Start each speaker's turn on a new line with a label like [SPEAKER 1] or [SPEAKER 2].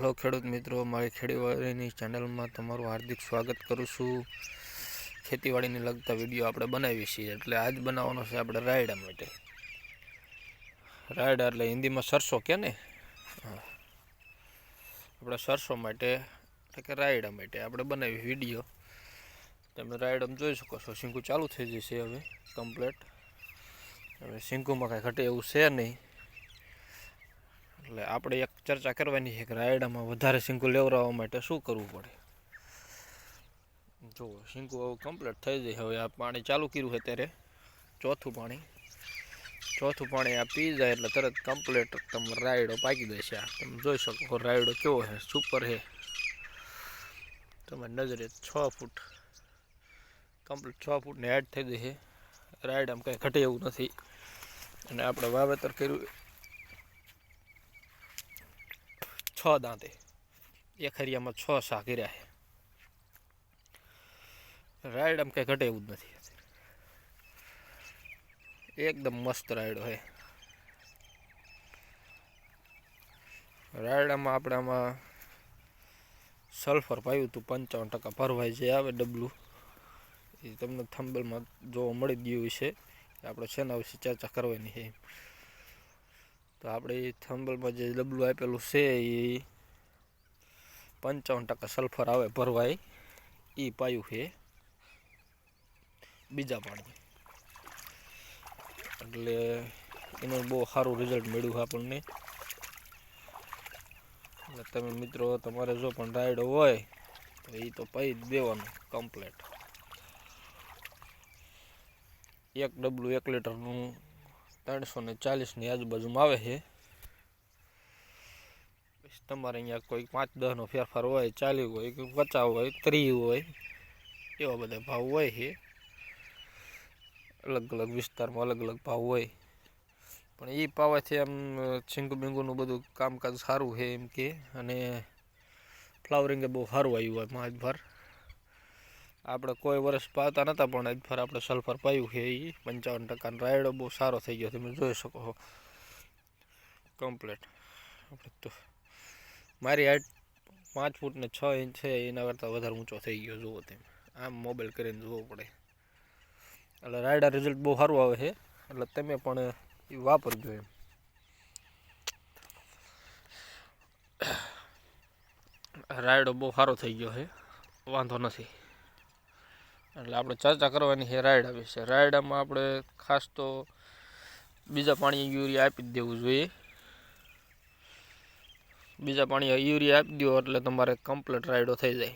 [SPEAKER 1] Hello ખેડૂત મિત્રો, મારી ખેતીવાડીની ચેનલમાં તમારું હાર્દિક સ્વાગત કરું છું. ખેતીવાડીને લગતા વીડિયો આપણે બનાવીએ છીએ, એટલે આજ બનાવવાનો છે આપણે રાયડા માટે. રાયડા એટલે હિન્દીમાં સરસો કે ને. આપણે સરસો માટે, એટલે કે રાયડા માટે આપણે બનાવી વીડિયો. તમે રાયડમ જોઈ શકો છો શીંકું ચાલુ થઈ જશે હવે, કમ્પ્લેટ. હવે શીંકુમાં કાંઈ ઘટે એવું છે નહીં. એટલે આપણે એક ચર્ચા કરવાની છે કે રાયડામાં વધારે શીંકુ લેવડાવવા માટે શું કરવું પડે? જો શીંકુ હવે કમ્પ્લીટ થઈ જાય. હવે આ પાણી ચાલુ કર્યું છે ત્યારે ચોથું પાણી. ચોથું પાણી આ પી જાય એટલે તરત કમ્પ્લીટ તમે રાયડો પાકી દેશે આ. તમે જોઈ શકો રાયડો કેવો છે સુપર છે. તમે નજરે છ ફૂટ. કમ્પ્લીટ છ ફૂટને એડ થઈ જશે રાયડામાં કંઈ ઘટે એવું નથી. અને આપણે વાવેતર કર્યું છ દાંતે. એક હરિયામાં છ શાક કર્યા છે. આમ કંઈ ઘટે એવું જ નથી એકદમ મસ્ત રાયડો છે. રાયડામાં આપણે આમાં સલ્ફર પાયું હતું, પંચાવન ટકા ભરવાય જે આવે ડબલું. એ તમને થંબલમાં જોવા મળી ગયું છે આપણે શેના વિશે ચર્ચા કરવાની છે તો આપણે થંબલમાં જે ડબલું આપેલું છે એ પંચાવન ટકા સલ્ફર આવે ભરવાય. એ પાયું છે બીજા પાણી એટલે એનું બહુ સારું રિઝલ્ટ મળ્યું છે આપણને. એટલે તમે મિત્રો, તમારે જો પણ રાયડો હોય, તો એ તો પૈ જ દેવાનું કમ્પ્લેટ એક ડબલું એક લીટરનું ત્રણસો ને ચાલીસની આજુબાજુમાં આવે છે. પછી તમારે અહીંયા કોઈ પાંચ દસનો ફેરફાર હોય ચાલી હોય કે પચાસ હોય, ત્રીસ હોય, એવા બધા ભાવ હોય છે. અલગ અલગ વિસ્તારમાં અલગ અલગ ભાવ હોય. પણ એ પાવાથી આમ છીંગુ બિંગુનું બધું કામકાજ સારું છે એમ કે. અને ફ્લાવરિંગ બહુ સારું આવ્યું હોય માજભર આપણે કોઈ વર્ષ પાતા નહોતા પણ ફર આપણે સલ્ફર પાયું છે એ પંચાવન ટકા રાયડો બહુ સારો થઈ ગયો તમે જોઈ શકો છો. કમ્પ્લેટ આપણે તો મારી હાઈટ પાંચ ફૂટ ને છ ઇંચ છે, એના કરતાં વધારે ઊંચો થઈ ગયો, જુઓ તેમ. આમ મોબાઈલ કરીને જોવો પડે. એટલે રાયડા રિઝલ્ટ બહુ સારું આવે છે. એટલે તમે પણ એ વાપરજો એમ. રાયડો બહુ સારો થઈ ગયો છે. વાંધો નથી. એટલે આપણે ચર્ચા કરવાની છે રાયડા વિશે. રાયડામાં આપણે ખાસ તો બીજા પાણી યુરિયા આપી જ દેવું જોઈએ. બીજા પાણી યુરિયા આપી દો એટલે તમારે કમ્પ્લીટ રાયડો થઈ જાય.